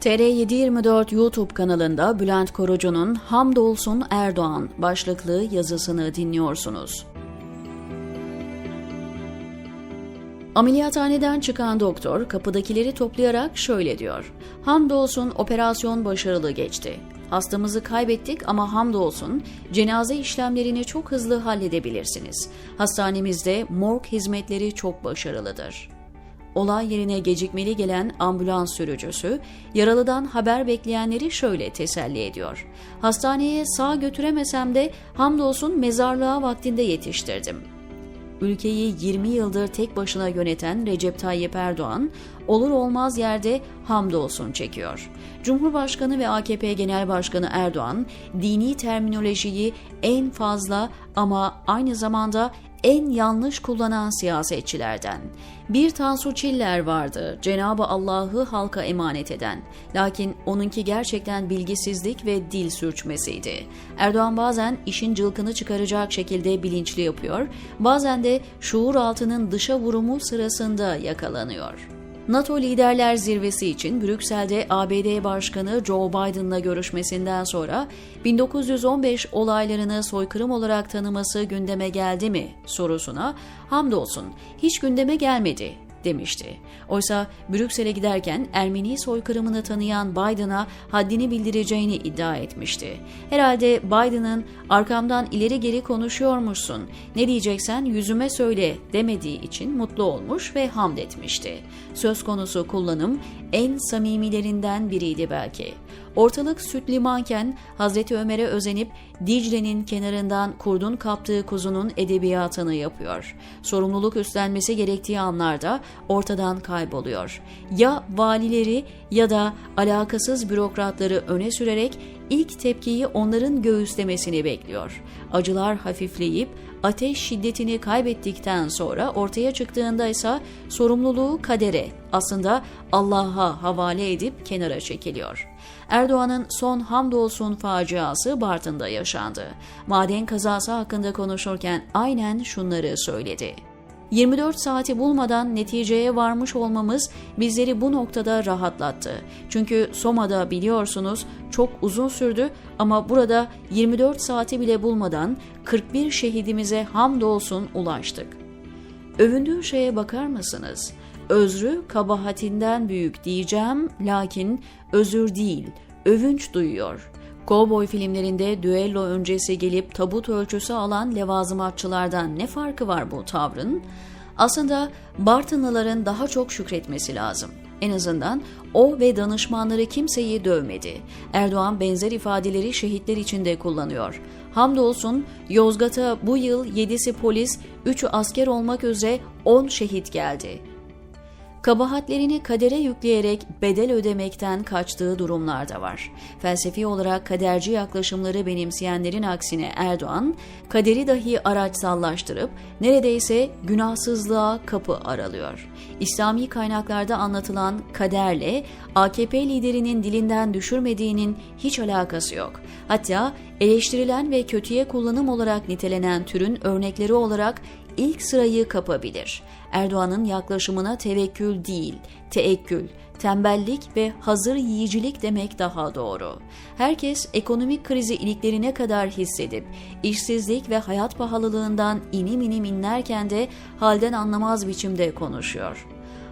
TR724 YouTube kanalında Bülent Korucu'nun Hamdolsun Erdoğan başlıklı yazısını dinliyorsunuz. Ameliyathaneden çıkan doktor kapıdakileri toplayarak şöyle diyor. Hamdolsun operasyon başarılı geçti. Hastamızı kaybettik ama hamdolsun cenaze işlemlerini çok hızlı halledebilirsiniz. Hastanemizde morg hizmetleri çok başarılıdır. Olay yerine gecikmeli gelen ambulans sürücüsü, yaralıdan haber bekleyenleri şöyle teselli ediyor. Hastaneye sağ götüremesem de hamdolsun mezarlığa vaktinde yetiştirdim. Ülkeyi 20 yıldır tek başına yöneten Recep Tayyip Erdoğan, olur olmaz yerde hamdolsun çekiyor. Cumhurbaşkanı ve AKP Genel Başkanı Erdoğan, dini terminolojiyi en fazla ama aynı zamanda en yanlış kullanan siyasetçilerden. Bir Tansu Çiller vardı, Cenabı Allah'ı halka emanet eden. Lakin onunki gerçekten bilgisizlik ve dil sürçmesiydi. Erdoğan bazen işin cılkını çıkaracak şekilde bilinçli yapıyor, bazen de şuur altının dışa vurumu sırasında yakalanıyor. NATO Liderler Zirvesi için Brüksel'de ABD Başkanı Joe Biden'la görüşmesinden sonra 1915 olaylarını soykırım olarak tanıması gündeme geldi mi sorusuna hamdolsun hiç gündeme gelmedi demişti. Oysa Brüksel'e giderken Ermeni soykırımını tanıyan Biden'a haddini bildireceğini iddia etmişti. Herhalde Biden'ın arkamdan ileri geri konuşuyormuşsun, ne diyeceksen yüzüme söyle demediği için mutlu olmuş ve hamd etmişti. Söz konusu kullanım en samimilerinden biriydi belki. Ortalık süt limanken Hazreti Ömer'e özenip Dicle'nin kenarından kurdun kaptığı kuzunun edebiyatını yapıyor. Sorumluluk üstlenmesi gerektiği anlarda ortadan kayboluyor. Ya valileri ya da alakasız bürokratları öne sürerek ilk tepkiyi onların göğüslemesini bekliyor. Acılar hafifleyip ateş şiddetini kaybettikten sonra ortaya çıktığında ise sorumluluğu kadere, aslında Allah'a havale edip kenara çekiliyor. Erdoğan'ın son hamdolsun faciası Bartın'da yaşandı. Maden kazası hakkında konuşurken aynen şunları söyledi. 24 saati bulmadan neticeye varmış olmamız bizleri bu noktada rahatlattı. Çünkü Soma'da biliyorsunuz çok uzun sürdü ama burada 24 saati bile bulmadan 41 şehidimize hamdolsun ulaştık. Övündüğü şeye bakar mısınız? Özrü kabahatinden büyük diyeceğim lakin özür değil, övünç duyuyor. Kovboy filmlerinde düello öncesi gelip tabut ölçüsü alan levazımatçılardan ne farkı var bu tavrın? Aslında Bartınlıların daha çok şükretmesi lazım. En azından o ve danışmanları kimseyi dövmedi. Erdoğan benzer ifadeleri şehitler için de kullanıyor. Hamdolsun Yozgat'a bu yıl 7'si polis, 3'ü asker olmak üzere 10 şehit geldi kabahatlerini kadere yükleyerek bedel ödemekten kaçtığı durumlar da var. Felsefi olarak kaderci yaklaşımları benimseyenlerin aksine Erdoğan, kaderi dahi araçsallaştırıp neredeyse günahsızlığa kapı aralıyor. İslami kaynaklarda anlatılan kaderle AKP liderinin dilinden düşürmediğinin hiç alakası yok. Hatta eleştirilen ve kötüye kullanım olarak nitelenen türün örnekleri olarak ilk sırayı kapabilir. Erdoğan'ın yaklaşımına tevekkül değil, teekkül, tembellik ve hazır yiyicilik demek daha doğru. Herkes ekonomik krizi iliklerine kadar hissedip, işsizlik ve hayat pahalılığından inim inim inlerken de halden anlamaz biçimde konuşuyor.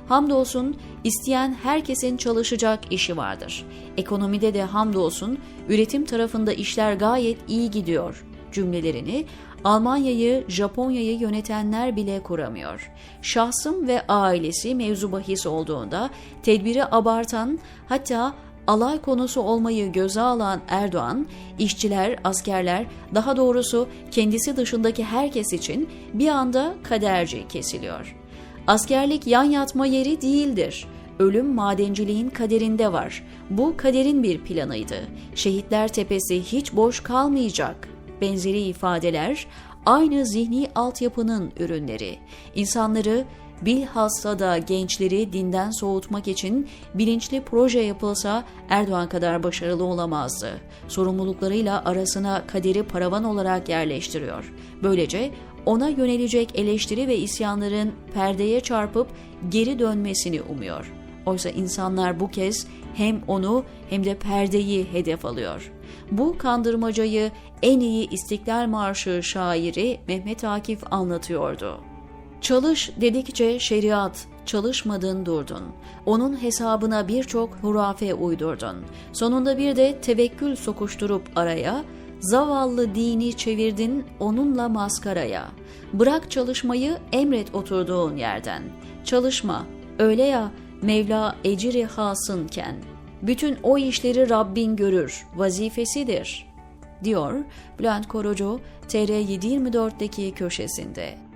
Hamdolsun isteyen herkesin çalışacak işi vardır. Ekonomide de hamdolsun üretim tarafında işler gayet iyi gidiyor cümlelerini Almanya'yı, Japonya'yı yönetenler bile kuramıyor. Şahsım ve ailesi mevzu bahis olduğunda tedbiri abartan hatta alay konusu olmayı göze alan Erdoğan, işçiler, askerler, daha doğrusu kendisi dışındaki herkes için bir anda kaderci kesiliyor. Askerlik yan yatma yeri değildir. Ölüm madenciliğin kaderinde var. Bu kaderin bir planıydı. Şehitler Tepesi hiç boş kalmayacak benzeri ifadeler aynı zihni altyapının ürünleri. İnsanları bilhassa da gençleri dinden soğutmak için bilinçli proje yapılsa Erdoğan kadar başarılı olamazdı. Sorumluluklarıyla arasına kaderi paravan olarak yerleştiriyor. Böylece ona yönelecek eleştiri ve isyanların perdeye çarpıp geri dönmesini umuyor. Oysa insanlar bu kez hem onu hem de perdeyi hedef alıyor. Bu kandırmacayı en iyi İstiklal Marşı şairi Mehmet Akif anlatıyordu. Çalış dedikçe şeriat, çalışmadın durdun. Onun hesabına birçok hurafe uydurdun. Sonunda bir de tevekkül sokuşturup araya, zavallı dini çevirdin onunla maskaraya. Bırak çalışmayı emret oturduğun yerden. Çalışma, öyle ya Mevla eciri hasınken. Bütün o işleri Rabbin görür, vazifesidir.'' diyor Bülent Korucu TR724'deki köşesinde.